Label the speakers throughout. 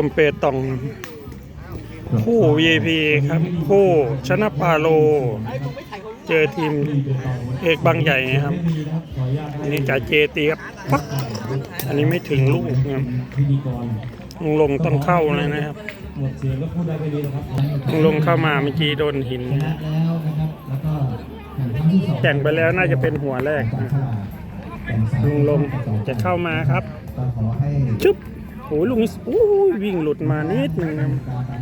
Speaker 1: คอมเปตองคู่ VIP ครับ คู่ชนะปาโล เจอทีมเอกบางใหญ่ครับ อันนี้จ่าเจตีครับปักอันนี้ไม่ถึงลูกนะครับลงลงต้องเข้าเลยนะครับลงลงเข้ามาเมื่อกี้โดนหิน
Speaker 2: แข่ง
Speaker 1: ไปแล้วน่าจะเป็นหัวแรก
Speaker 2: ลง
Speaker 1: ลงจะเข้ามาครับชึบ โอ้ยลุงนี่โอ้ยวิ่งหลุดมานิดนึงนะครับ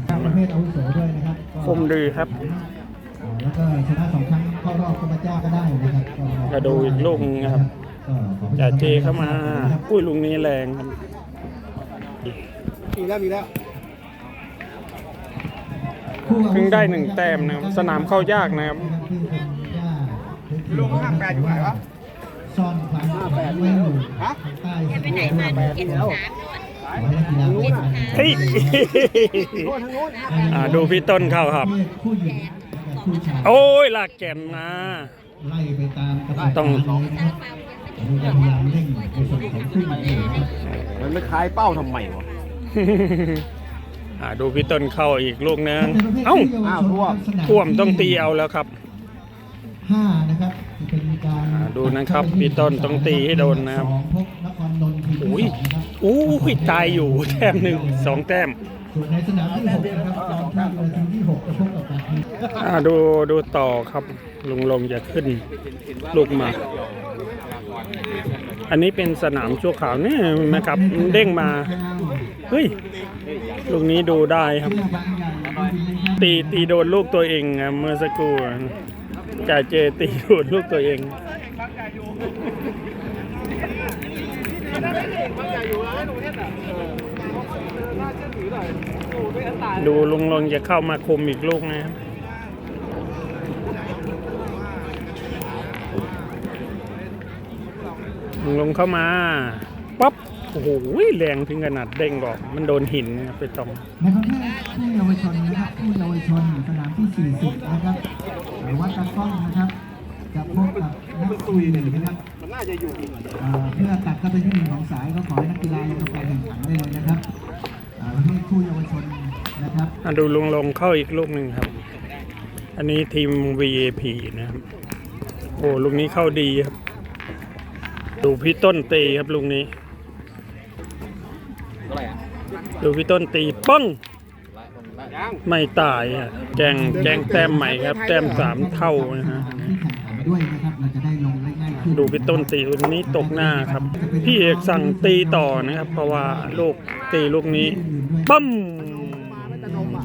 Speaker 2: การประเภทอาวุโสด้วยนะครับก็
Speaker 1: คมดีครับ
Speaker 2: อ่าแล้วก็ชนะสองครั้งเข้ารอบก็มาเจ้าก็ได้นะครับ
Speaker 1: กระดูอีกลูกนึงนะครับ
Speaker 2: ก็ขอให้
Speaker 1: จ่าเจเข้ามาปุ้ยลุงนี้แรงครับ
Speaker 3: มีแล้วมีแล้ว
Speaker 2: คู่อาวุโส
Speaker 1: เพิ่งได้หนึ่งแต้มนะครับสนามเข้ายากนะครับ
Speaker 2: ที่เป็นหญ้าพื้นที่
Speaker 3: ลูกเขาห้าแปดอยู่ไหนวะ
Speaker 2: ซ่อนความแปดไว้อยู่
Speaker 3: ฮะ
Speaker 2: ทางใต้
Speaker 4: ไปไหนมาเก็บน้ำ
Speaker 2: ขอให้นักกีฬารู้นะ
Speaker 1: เฮ้ย
Speaker 3: โน่นทางโน้น
Speaker 1: อ่าดูพี่ต้นเข้าครับ
Speaker 2: ผู้หญิงกับผู้ชาย
Speaker 1: โอ้ยลากแก่นมา
Speaker 2: ไล่ไปตามกระบะ
Speaker 1: ต้อง
Speaker 2: เลยนะครับผมจะพยายามเร่งในส่วนของผู้หญิงอยู่นะครับ
Speaker 3: มันไม่คล้ายเป้าทำไมวะ
Speaker 1: อ่าดูพี่ต้นเข้าอีกลูกนึงเอ้า
Speaker 3: อ้าวท่วม
Speaker 1: ท่วมต้องตีเอาแล้วครับ
Speaker 2: ห้านะครับจะเป็นการ
Speaker 1: อ่าดูนะครับ พี่ต้นต้องตีให้โดนนะครับ
Speaker 2: สองพบนครนนท์ทีมที่
Speaker 1: อุ้ย
Speaker 2: สองนะครับ
Speaker 1: โอ้ยตายอยู่แต้มหนึ่งสองแต้ม
Speaker 2: ส่วนในสนามที่หกนะครับตอนที่เรือทีมที่หกจะพบกับการทีม
Speaker 1: อ่าดูดูต่อครับลุงลงจะขึ้นลูกมาอันนี้เป็นสนามชั่วขาวเนี่ยนะครับมันเด้งมาเฮ้ยลูกนี้ดูได้ครับ
Speaker 2: เพื่อบางอย่างนะครับ
Speaker 1: ตีตีโดนลูกตัวเองอะเมื่อสักครู่อะจ่าเจตีโดนลูกตัวเอง ดูลุงลงจะเข้ามาคุมอีกลูกนะครับลุงลงเข้ามาปั๊บโอ้โหแรงถึงขนาดเด้งบอก มันโดนหินนะครับไปตรง
Speaker 2: ในประเภทผู้เยาวชนนะครับผู้เยาวชนสนามที่ 40 นะครับหรือว่าตะกล้องนะครับจะ พบกับนักตุยนะครับ
Speaker 3: มันน่าจะอยู่
Speaker 2: เอ่อเพื่อตัดเข้าไปที่หนึ่งของสายก็ขอให้นักกีฬาลงทำการแข่งขันได้เลยนะครับอ่าประเภทผู้เยาวชนนะครับ
Speaker 1: อะดูลุงลงเข้าอีกลูกหนึ่งครับ อันนี้ทีม VAP นะครับ โอ้ลูกนี้เข้าดีครับ ดูพี่ต้นตีครับลูกนี้
Speaker 3: เท่าไหร่อะ
Speaker 1: ดูพี่ต้นตีป้อง
Speaker 3: ยัง
Speaker 1: ไม่ตายอะแจงแจงแต้มใหม่ครับ แต้มสามเท่านะฮะ
Speaker 2: ที่แข่งขัน ด้วยนะครับ เราจะได้ลงได้ง่ายขึ้น
Speaker 1: ดูพี่ต้นตีลูกนี้ตกหน้าครับ พี่เอกสั่งตีต่อนะครับ เพราะว่าลูกตีลูกนี้ปั้ม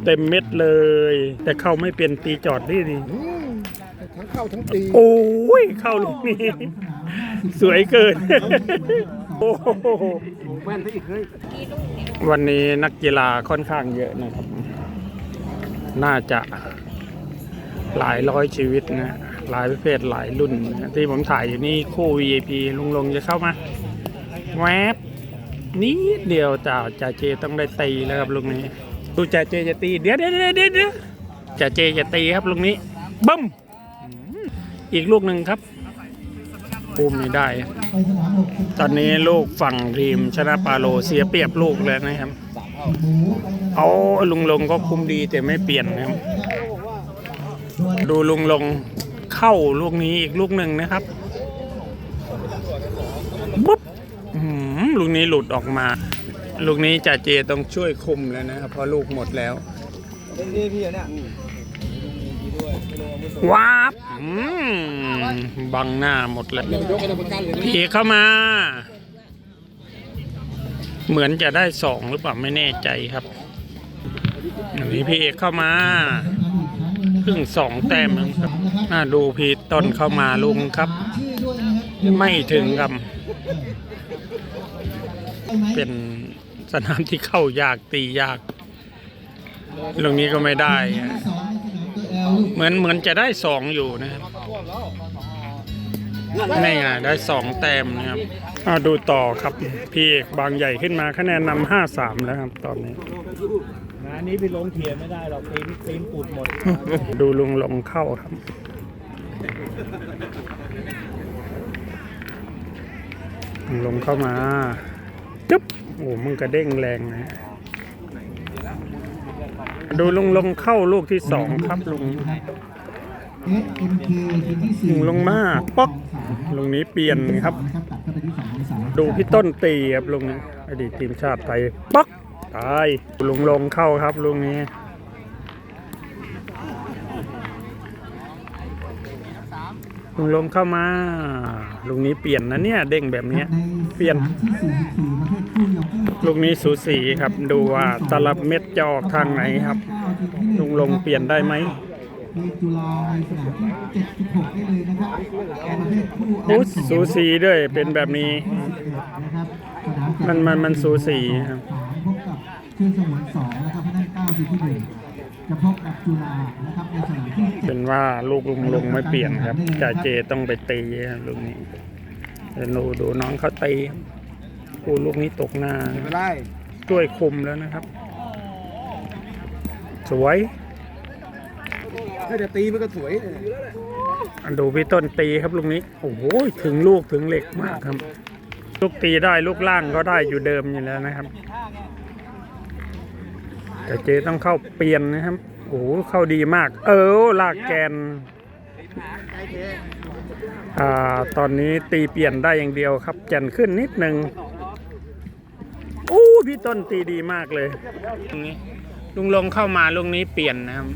Speaker 1: เต็มเม็ดเลย แต่เข้าไม่เป็นตีจอดดีดี
Speaker 3: ทั้งเข้าทั้งตี
Speaker 1: โอ้ยเข้าลูกนี้ สวยเกินโอ้โห
Speaker 3: แม่นซะอีกเฮ้ย
Speaker 1: วันนี้นักกีฬาค่อนข้างเยอะนะครับ น่าจะหลายร้อยชีวิตนะ หลายประเภทหลายรุ่นนะที่ผมถ่ายอยู่นี่คู่ VIP ลุงลงจะเข้ามาแวบนิดเดียวจ่าจ่าเจต้องได้ตีแล้วครับลุงนี้ดูจ่าเจจะตีเดี๋ยวเดี๋ยวเดี๋ยวเดี๋ยวจ่าเจจะตีครับลุงนี้บึ้มอีกลูกหนึ่งครับปูมไม่ได้ ตอนนี้ลูกฝั่งทีมชนะปาโลเสียเปรียบลูกเลยนะครับ
Speaker 2: หมูไปนะครับ
Speaker 1: เอาลุงลงก็คุมดีแต่ไม่เปลี่ยนนะครับ ดูลุงลง เข้าลูกนี้อีกลูกหนึ่งนะครับปุ๊บลูกนี้หลุดออกมา ลูกนี้จ่าเจต้องช่วยคุมแล้วนะครับเพราะลูกหมดแล้ว
Speaker 3: เป็นดีพี่เนี่ย
Speaker 1: ว้าบบังหน้าหมดแล้ว
Speaker 3: ยกกันประกันเลย
Speaker 1: พี่เอเข้ามา เหมือนจะได้สองหรือเปล่าไม่แน่ใจครับนนี้พี่เอกเข้ามา ครึ่งสองแต้มเองครับน่าดูพีต้นเข้ามาลุงครับ ไม่ถึงครับ เป็นสนามที่เข้ายากตียากตรงนี้ก็ไม่ได้ เหมือนเหมือนจะได้สองอยู่นะครับนี่ไงได้สองแต้มนะครับอ่าดูต่อครับ พี่เอกบางใหญ่ขึ้นมาคะแนนนำห้าสามแล้วครับ ตอนนี้
Speaker 5: งานนี้ไปลงเทียนไม่ได้หรอกตีนตีนปุดหมด
Speaker 1: ดูลุงลงเข้าครับ ลงเข้ามาจึ๊บโอ้มึงกระเด้งแรงนะ ดูลุงลงเข้าลูกที่สองครับลุง
Speaker 2: SMK ทีมที่สี่
Speaker 1: ลงลงมาป๊อกลุงนี้เปลี่ยน
Speaker 2: ครับ ตัดเข้าไปที่สองของสาม
Speaker 1: ดูพี่ต้นตีครับลุงนี้อดีตทีมชาติไทยป๊อก ตายลุงลงเข้าครับลุงนี้ลุงลงเข้ามา ลุงนี้เปลี่ยนนะเนี่ยเด้งแบบเนี้ย
Speaker 2: ใน
Speaker 1: เปลี่ยน
Speaker 2: สามที่สี่สิบสี่ประเภทคู่ยกที่
Speaker 1: ลูกนี้สูสีครับดูว่าแตละเม็ดจะออกทางไหนครับ ลุงลงเปลี่ยนได้ไหม
Speaker 2: มีจุฬาในสนามที่เจ็ดสิบหกได้เลยนะครับประเภทคู่
Speaker 1: โอ้สูสีด้วยเป็นแบบนี้
Speaker 2: นะครับสนาม
Speaker 1: มันมันมันสูสีครับ
Speaker 2: สามพบกับ ชื่นสงวนสองนะครับเพราะฉะนั้นเก้าทีมที่หนึ่งจะพบกับจุฬานะครับในสนามที่เจ็
Speaker 1: เป็
Speaker 2: ด
Speaker 1: นว่าลูกลุงลงไม่เปลี่ยนครับจ่าเจต้องไปตีครับลูกนี้เดี๋ยวดูดูน้องเขาตีกูลูกนี้ตกหน้า
Speaker 3: ไม่ได้
Speaker 1: ช่วยคุมแล้วนะครับ สวย
Speaker 3: ถ้าจะตีมันก็สวย
Speaker 1: อันดูพี่ต้นตีครับลูกนี้โอ้โหถึงลูกถึงเหล็กมากครับ ลูกตีได้ลูกล่างก็ได้อยู่เดิมอยู่แล้วนะครับ แต่เจต้องเข้าเปลี่ยนนะครับ โอ้โหเข้าดีมาก เออลากแกนอ่าตอนนี้ตีเปลี่ยนได้อย่างเดียวครับ แกนขึ้นนิดนึงอู้พี่ต้นตีดีมากเลยตรงนี้ลุงลงเข้ามาลุงนี้เปลี่ยนนะครับ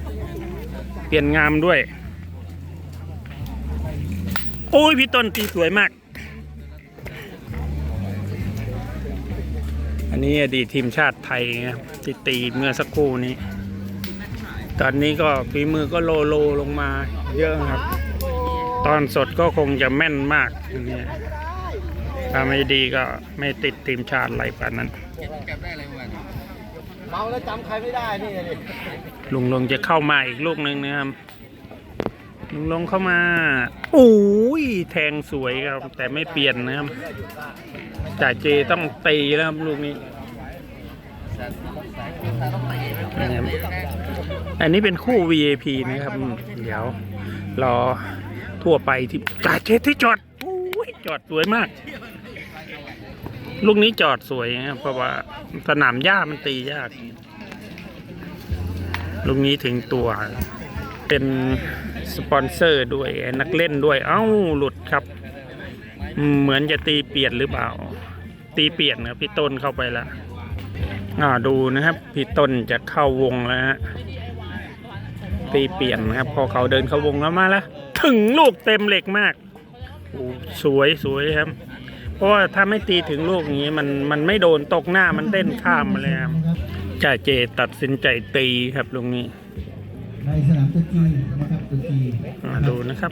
Speaker 1: เปลี่ยนงามด้วย โอ้ยพี่ต้นตีสวยมาก อันนี้อดีตทีมชาติไทยนะครับที่ตีเมื่อสักครู่นี้ ตอนนี้ก็ฝีมือก็โลโลลงมาเยอะครับ ตอนสดก็คงจะแม่นมากอันนี้ถ้าไม่ดีก็ไม่ติดทีมชาติอะไรป่านนั้น
Speaker 3: เมาแล้วจำใครไม่ได้นี่เลย
Speaker 1: ลุงลงจะเข้ามาอีกลูกหนึ่งนะครับ ลุงลงเข้ามาโอ้ยแทงสวยครับ แต่ไม่เปลี่ยนนะครับจ่าเจต้องตีแล้วครับลูกนี้นะครับอันนี้เป็นคู่ VAP นะครับ เดี๋ยว รอทั่วไปที่จ่าเจที่จอดโอ้ยจอดสวยมาก ลูกนี้จอดสวยนะครับเพราะว่าสนามหญ้ามันตียาก ลูกนี้ถึงตัวเป็น สปอนเซอร์ด้วยนักเล่นด้วย เอ้าหลุดครับ เหมือนจะตีเปลี่ยนหรือเปล่า ตีเปลี่ยนครับพี่ต้นเข้าไปแล้วอ่าดูนะครับ พี่ต้นจะเข้าวงแล้วฮะตีเปลี่ยนนะครับ พอเขาเดินเข้าวงแล้วมาล้วถึงลูกเต็มเหล็กมากโอ้สวยสวยครับ เพราะว่าถ้าไม่ตีถึงลูกอย่างนี้มันมันไม่โดนตกหน้ามันเต้นข้ามมาเลยครับจ่าเจตัดสินใจตีครับลุงนี้
Speaker 2: ในสนามตัวจีนะครับตัวจี
Speaker 1: อ่าดูนะครับ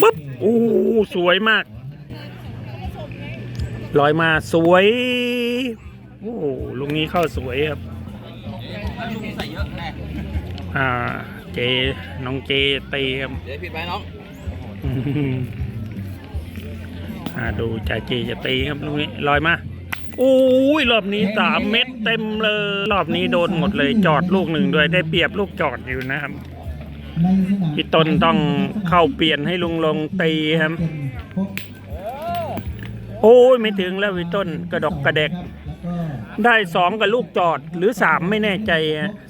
Speaker 1: ปุ๊บโอ้โหสวยมากลอยมาสวยโอ้โหลุงนี้เข้าสวยครับอ่าเจน้องเจตีครับ
Speaker 3: เดี๋ยวผิดไปน้อง
Speaker 1: อืมอ่าดูจ่าเจจะตีครับลุงนี้ลอยมาโอ้ยรอบนี้สามเม็ดเต็มเลย รอบนี้โดนหมดเลยจอดลูกหนึ่งด้วยได้เปรียบลูกจอดอยู่นะครับพี่ต้นต้องเข้าเปลี่ยนให้ลุงลงตีครับ โอ้ยไม่ถึงแล้วพี่ต้นกระดกกระเดก
Speaker 2: แล้วก็
Speaker 1: ได้สองกับลูกจอดหรือสามไม่แน่ใจ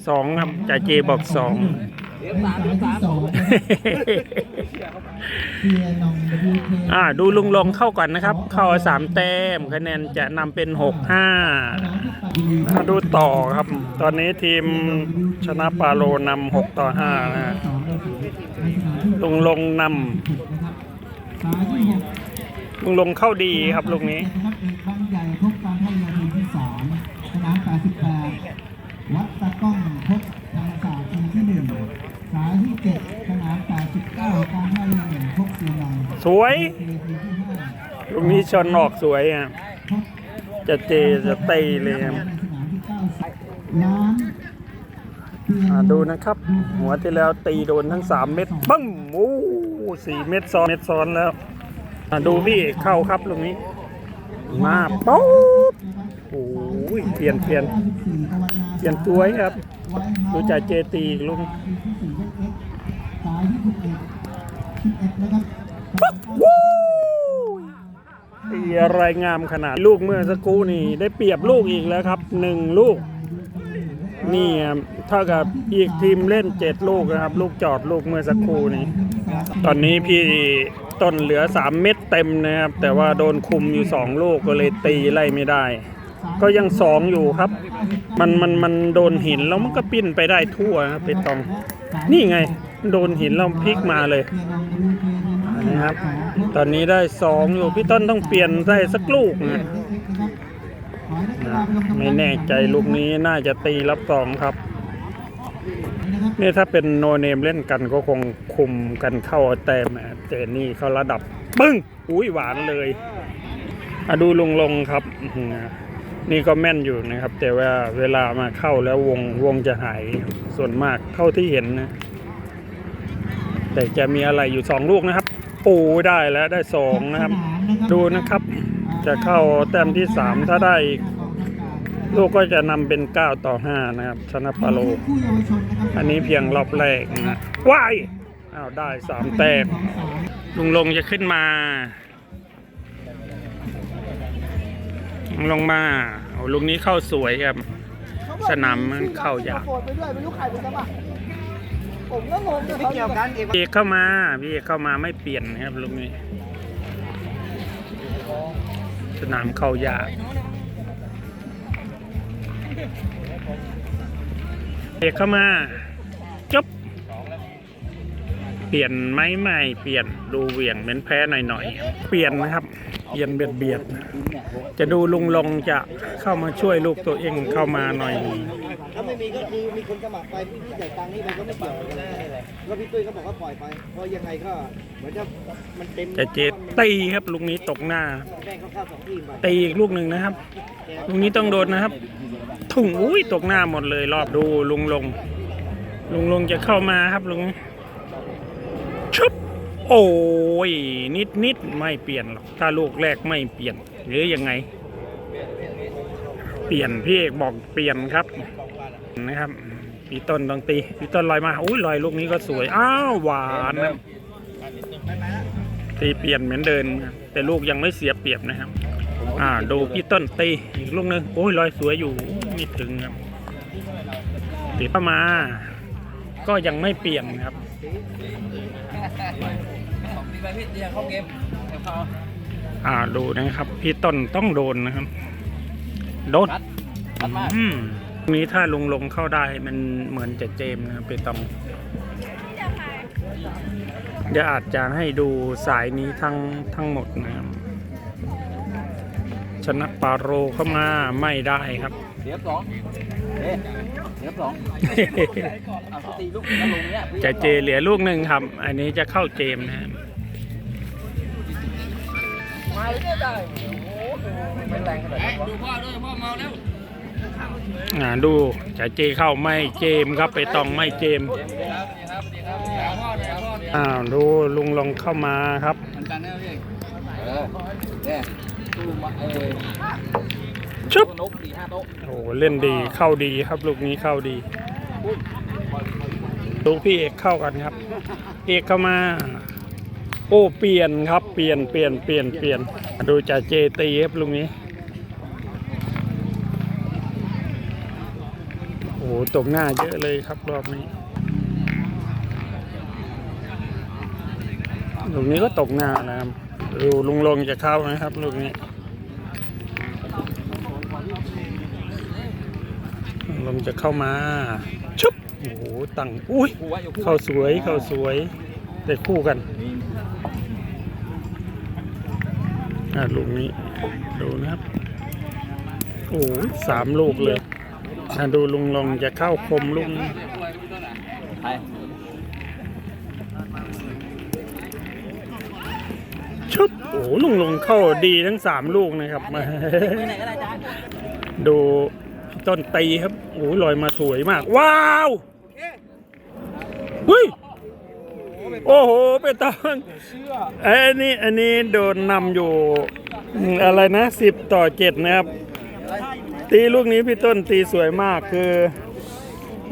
Speaker 1: สองครับจ่าเจบอกสอง
Speaker 2: องนะครับเพียนอง WK
Speaker 1: อ่าดูลุงลงเข้าก่อนนะครับ เข้าสามแต้มคะแนนจะนำเป็นหกห้า
Speaker 2: สนามที่แปด
Speaker 1: มาดูต่อครับ ตอนนี้ทีมชนะปาโลนำหกต่อห้านะฮะ
Speaker 2: สองในสนามที่
Speaker 1: ลุงลงน
Speaker 2: นะครับสายที่หกำ
Speaker 1: ลุงลงเข้าดีครับลูกนี้
Speaker 2: นะครับเอกบางใหญ่พบการท่าเรือทีมที่สามสนาม88วัดตะก้องพบธรรมศาสตร์ทีมที่หนึ่งสายที่เจ็ดสนาม89การท่าเรือหนึ่งพบเสียงดัง
Speaker 1: สวย ลูกนี้ชนออกสวยอะ จะเจจะตีเลยครับ
Speaker 2: ในสนามที่90ล้านเพีย
Speaker 1: อ่าดูนะครับ หัวที่แล้วตีโดนทั้งสามเม็ดปึ้งโอ้สี่เม็ดซ้อนเม็ดซ้อนแล้วดูพี่เข้าครับลูกนี้ มาปุ๊บโอ้ยเปลี่ยนเปลี่ยนเปลี่ยนตัวให้ครับ ดูจ่าเจตีอีกลูก ตีอะไรงามขนาดลูกเมื่อสักครู่นี่ได้เปรียบลูกอีกแล้วครับหนึ่งลูก นี่ครับเท่ากับอีกทีมเล่นเจ็ดลูกนะครับ ลูกจอดลูกเมื่อสักครู่นี้ ตอนนี้พี่ต้นเหลือ3เม็ดเต็มนะครับ แต่ว่าโดนคุมอยู่2ลูกก็เลยตีไล่ไม่ได้ ก็ยังสองอยู่ครับ มันมันมันโดนหินแล้วมันก็ปิ้นไปได้ทั่วนะไปตอง นี่ไงโดนหินแล้วพลิกมาเลย นะครับ ตอนนี้ได้สองอยู่พี่ต้นต้องเปลี่ยนได้สักลูกนะไม่แน่ใจลูกนี้น่าจะตีรับสองครับนี่ถ้าเป็นโนเนมเล่นกันก็คงคุมกันเข้าแต้มแต่นี่เขาระดับปึ้งอุ้ยหวานเลยอะดูลงลงครับนี่ก็แม่นอยู่นะครับ แต่ว่าเวลามาเข้าแล้ววงวงจะหายส่วนมากเท่าที่เห็นนะ แต่จะมีอะไรอยู่สองลูกนะครับ ปูได้แล้วได้สองนะครับ ดูนะครับ จะเข้าแต้มที่สามถ้าได้อีกลูกก็จะนำเป็น 9 ต่อ 5 นะครับ ชนะปาโล อันนี้เพียงรอบแรกนะว้ายอ้าวได้สามแต้มลุงลงจะขึ้นมาลุงลงมาโอ้ลุงนี้เข้าสวยครับ สนามมันเข้ายาก
Speaker 3: ผมก็งงกับเขาเกี่ยวกันเอง
Speaker 1: พี่เอกเข้ามาพี่เอกเข้ามาไม่เปลี่ยนนะครับลุงนี้ สนามเข้ายากเอกเข้ามาจบเปลี่ยนไหมไม่เปลี่ยนดูเหวี่ยงเหมือนแพ้หน่อยๆเปลี่ยนนะครับเปลี่ยนเบียดเบียดจะดูลุงลงจะเข้ามาช่วยลูกตัวเองเข้ามาหน่อย
Speaker 3: ถ้าไม่มีก็คือมีคนสมัครไปพี่พี่จ่ายตังค์นี่มันก็ไม่เกี่ยวกันแล้วพี่ตุ้ยเขาบอกว่าปล่อยไป เพราะยังไงก็เหมือนจะมันเต็ม
Speaker 1: จะเจตีครับลูกนี้ตกหน้า
Speaker 3: แบ่งเขาเข้าสองทีมไป
Speaker 1: ตีอีกลูกหนึ่งนะครับลูกนี้ต้องโดนนะครับ ถุงอุ้ยตกหน้าหมดเลย รอบดูลุงลง ลุงลงจะเข้ามาครับลุงชุบโอ้ยนิดนิดไม่เปลี่ยนหรอกถ้าลูกแรกไม่เปลี่ยน หรือยังไง เปลี่ยนพี่เอกบอกเปลี่ยนครับ นะครับพี่ต้นต้องตีพี่ต้นลอยมาอุ้ยลอยลูกนี้ก็สวย อ้าวหวานนะตีเปลี่ยนเหมือนเดิมครับแต่ลูกยังไม่เสียเปรียบนะครับ อ่าดูพี่ต้นตีอีกลูกหนึงโอ้ยลอยสวยอยู่ไม่ถึงครับตีเข้ามา ก็ยังไม่เปลี่ยนครับอ่าดูนะครับ พี่ต้นต้องโดนนะครับ โดนอืม ตรงนี้ถ้าลงลงเข้าได้มันเหมือนจะเจมส์นะครับไปต้อง เดี๋ยวอาจจะให้ดูสายนี้ทั้งทั้งหมดนะครับชนะปาโรเข้ามาไม่ได้ครับ
Speaker 3: เสียบสองเอ๊ะเสียบสองเอาเขาตีลูกแล้วลงเนี้ย
Speaker 1: จะเจเหลือลูกหนึ่งครับ อันนี้จะเข้าเจมส์นะครับ
Speaker 3: มาเลยเนี่ยได้โอ้โหเป็นแรงขนาดนี้ดูพ่อด้วยพ่อเมาแล้ว
Speaker 1: อ่าดูจะเจเข้าไม่เจมครับ ไปตองไม่เจมอ้าวดูลุงลองเข้ามาครับชุบ
Speaker 3: โต๊ะ
Speaker 1: โอ้เล่นดีเข้าดีครับ ลูกนี้เข้าดีลูกพี่เอกเข้ากันครับ เอกเข้ามาโอ้เปลี่ยนครับเปลี่ยนเปลี่ยนเปลี่ยนเปลี่ยนดูจ่าเจตีครับลูกนี้ โอ้ ตกหน้าเยอะเลยครับรอบนี้ลูกนี้ก็ตกหน้านะครับดูลุงลงจะเข้านะครับลูกนี้ลมจะเข้ามาชุบโอ้โหตั้งอุ้ยเข้าสวยเข้าสวยแต่คู่กันลูกนี้ดูนะครับโอ้โหสามลูกเลย ดูลุงลงจะเข้าคมลุง
Speaker 3: ใคร
Speaker 1: ชุบโอ้โหลุงลงเข้าดีทั้งสามลูกนะครับ
Speaker 3: ไหนก็ได้จ้า
Speaker 1: ดูต้นตีครับโอ้โหลอยมาสวยมาก ว้าวเฮ้ยโอ้โหไปตองไอ้อันนี้อันนี้โดนนำอยู่อืมอะไรนะสิบต่อเจ็ดนะครับ ตีลูกนี้พี่ต้นตีสวยมากคือ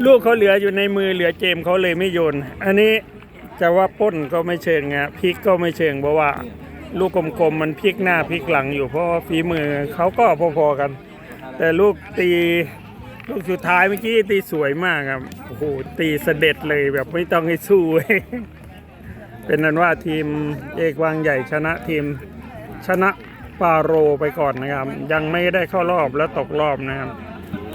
Speaker 1: ลูกเขาเหลืออยู่ในมือเหลือเจมเขาเลยไม่โยน อันนี้จะว่าป้นก็ไม่เชิงนะพลิกก็ไม่เชิงเพราะว่า ลูกกลมๆมันพลิกหน้าพลิกหลังอยู่เพราะฝีมือเขาก็พอๆกัน แต่ลูกตีลูกสุดท้ายเมื่อกี้ตีสวยมากครับโอ้โหตีเสด็จเลยแบบไม่ต้องให้สู้เป็นนั้นว่าทีมเอกวางใหญ่ชนะทีมชนะ ปาโรไปก่อนนะครับ ยังไม่ได้เข้ารอบและตกรอบนะครับ